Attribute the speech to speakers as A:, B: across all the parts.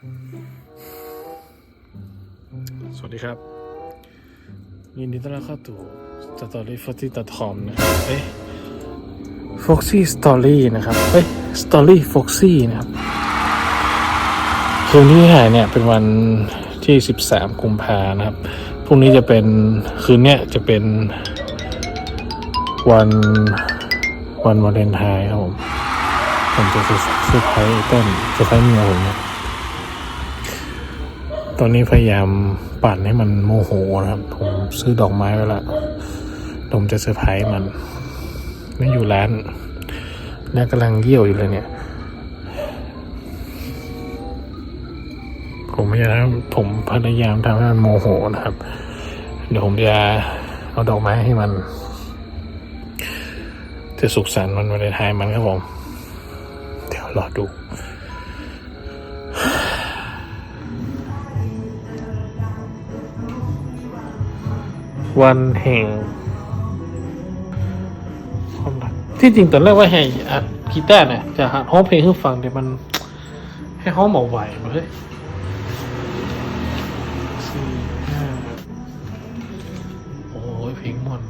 A: สวัสดีครับ ยินดีต้อนรับเข้าสู่ Story f o x y c o m นะครับเอ้ย Foxy Story นะครับเอ้ย Story Foxy นะครับคืนที่ถ่ายเนี่ยเป็นวันที่ 13 กุมภานะครับพรุ่งนี้จะเป็นคืนเนี้ยจะเป็นวันวันวาเลนไทน์ครับผมผมจะเซอร์ไพรส์ไอ้เต้นเซอร์ไพรส์เมียผมเนี่ย ตอนนี้พยายามปั่นให้มันโมโหนะครับ ผมซื้อดอกไม้ไว้ละผมจะเซอร์ไพรส์มันไม่อยู่ร้านแล้วกำลังเยี่ยวอยู่เลยเนี่ย ผมพยายามผมพยายามทำให้มันโมโหนะครับ เดี๋ยวผมจะเอาดอกไม้ให้มัน จะสุขสันต์วันวาเลนไทน์มันครับผม เดี๋ยวรอดู วันแห่งความรักที่จริงตอนแรกว่าให้อัดกีตาร์เนี่ยจะหัดห้องเพลงให้ฟังแต่มัน ให้ห้องหมอไหวมาเลยโอ้ยเพลงมนอง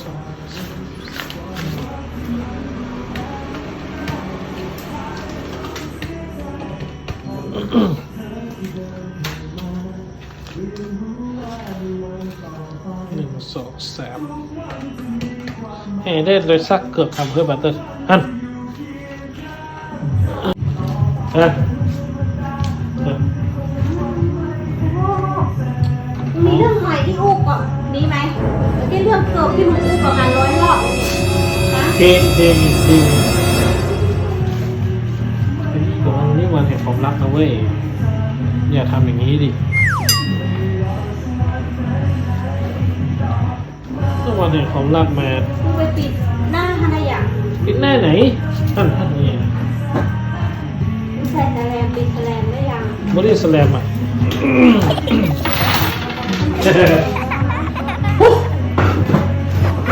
A: สาม สองสามเฮ้ได้เลยสักเกือบทำเพื่อบัตเตอร์ฮันฮัน
B: มีเรื่องใหม่ที่อู้ก่อนนี้ไหมที่เรื่องเกิดที่มึงอู้ประมาณร้อยรอบนะ
A: เพลงเพลงเพลงตรงนี้วันแห่งความรักนะเว้ย อย่าทำอย่างนี้ดิ ต้องวันแห่งความรักมา
B: มึงไปปิดหน้าฮานายะ
A: ปิดหน้าไหนท่านท่านเนี่ย
B: มึงใส่แสลมปิดแสลมได้ยัง
A: บริสแลมอะ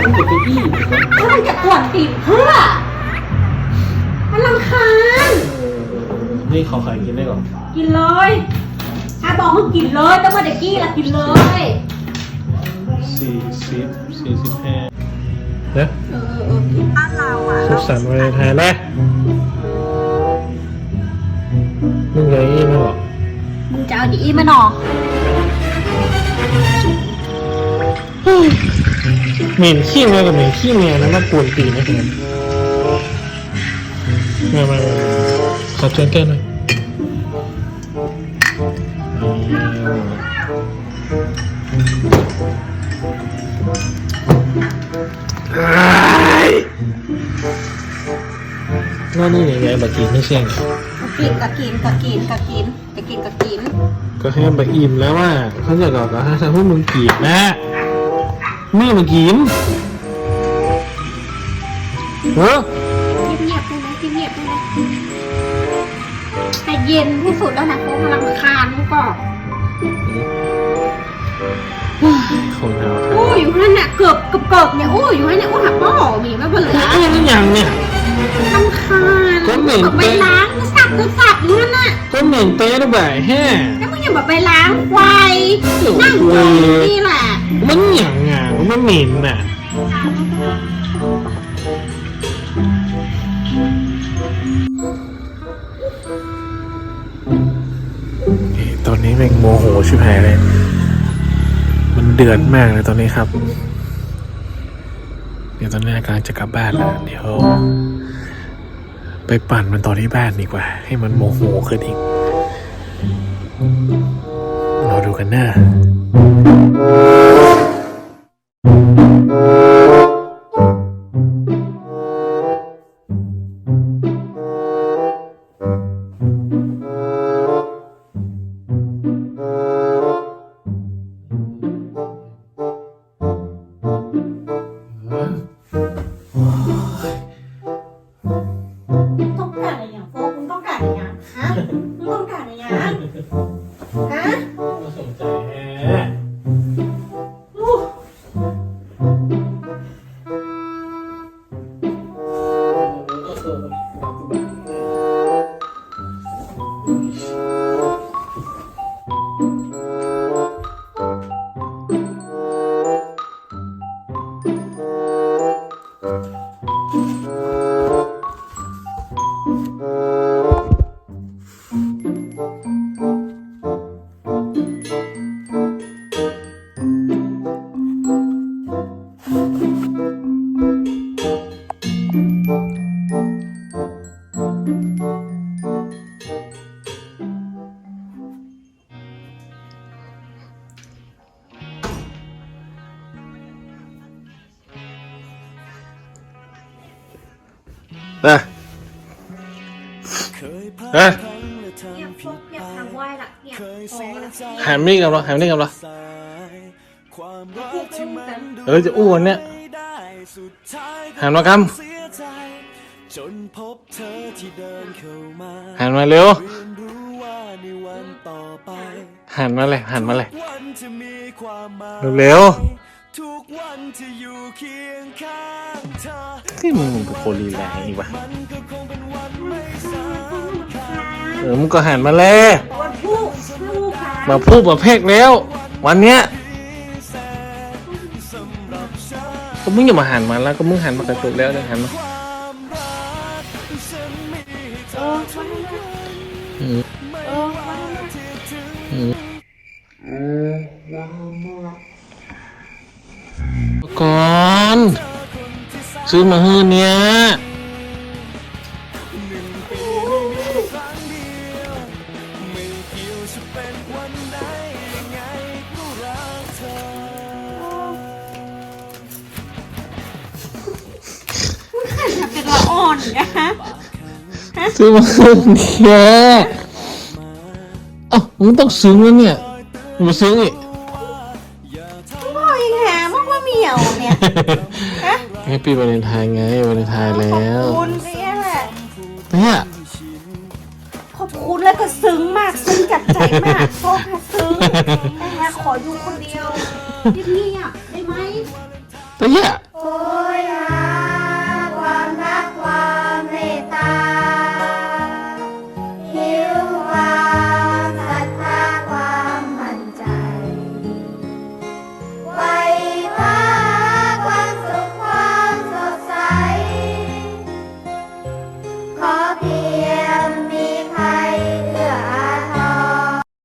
A: มันจะไปยี่
B: แล้วมันจะกวนตีนเพื่อมันรำคาญ
A: นี่ขอขายกินได้ก่อน
B: กินเลยถ้าบอกมึงกินเลยต้องมาเด็กกี้ละกินเลย
A: สี่สิบสี่สิบห้านะ
B: เออเออที่บ้านเราอะ
A: สุขสันต์วันวาเลนไทน์นะมึงเลยอีไม่หรอก
B: มึงจะเอาดีมาหนอ
A: เหม็นขี้แมวกับเหม็นขี้แมวนะมากวนตีนนะคุณมามามาขอเชิญแก้วหน่อย แล้วนี่ยังไงบักกินไม่ใช่ไง
B: กินกับกินกับกินกับกินจะกินกับกิน
A: ก็แค่บักอิ่มแล้วว่าเขาจะบอกกับให้พวกมึงกีดนะไม่มากินเออ
B: เงียบๆด้วยนะเงียบๆด้วยนะแต่เย็นที่สุดแล้วนะเพราะมันรำคาญกูก่อน
A: คนเรา
B: โอ้อยู่นั่นน่ะเกือบเกือบเกือบเนี่ยโอ้อยู่นั่นเนี่ยโอ้หักพ่อมีไม่เบื่อ
A: ไอ้นี่ ยังเนี่ย
B: รำคาญ
A: ก็เหม็น
B: แบบไปล้างสับคือสับอยู่นั่นน่ะ
A: ก็เหม็นเต้ระบายแฮ่
B: แล้วมึงอย่าแบบไปล้างควายนั่งรอนี่แหละ
A: มันหยังอะมันเหม็นน่ะตอนนี้แม่งโมโหชิบหายเลย มันเดือดมากเลยตอนนี้ครับ เดี๋ยวตอนนี้กำลังจะกลับบ้านแล้วเดี๋ยว ไปปั่นมันต่อที่บ้านดีกว่า ให้มันโมโหขึ้นอีกรอดูกันหน้า
B: Thank you. นะ
A: นะเนี่
B: เนี่าหว้นี่
A: มิ่งกับเราแฮมมิ่งกับเราเออจะอ้วนเนี่ยแฮมมา
C: ครับ
A: หันมาเร็วหันมาเลยหันมาเลยเร็วๆ
C: ทุกวันที่อยู่เคียงข้างเธอ
A: ๆที่มึงเป็นคนรีแลกอีกวะ
C: มันก็คงเป็นวันไม่สำคัญ
A: เออมึงก็หันมาเลย
B: วันผู้ผู้ค่ะ
A: มาพูดมาเพกแล้ว วันเนี้ย
C: สำหรับฉัน
A: ก็มึงอย่ามาหันมาแล้วก็มึงหันมากระตุกแล้วเดี๋ยวหันมา
C: ความรักฉันมีให้เธ
B: เอ
C: อ
B: อวันนั้นนะ
A: อืม
B: เออวันนั้นนะ
C: ที่ถึง
A: ซื้อมาฮื้อเนี้ย
C: ไม่เกี่ยวจะเป็นวันไหนยังไงก็รักเธอ
B: เป็นละอ่อนนะคะ
A: ซื้อมาฮื้อเนี้ยเอ้ามึงต้องซึ้งแล้วเนี่ยมึงมาซึ้งอีก
B: พ่อยังหามากว่าเหมียวเนี่ยฮะ
A: แฮปปี้วาเลนไทน์ไงวาเลนไทน์แล้ว
B: ขอบคุณเนี่ยแหละ
A: เนี่ย
B: ขอบคุณแล้วก็ซึ้งมาก ซึ้งจากใจมากพ่อค่ะซึ้งนะคะขออยู่คนเดียวเงียบๆได้ไหม
A: แต่เนี่ย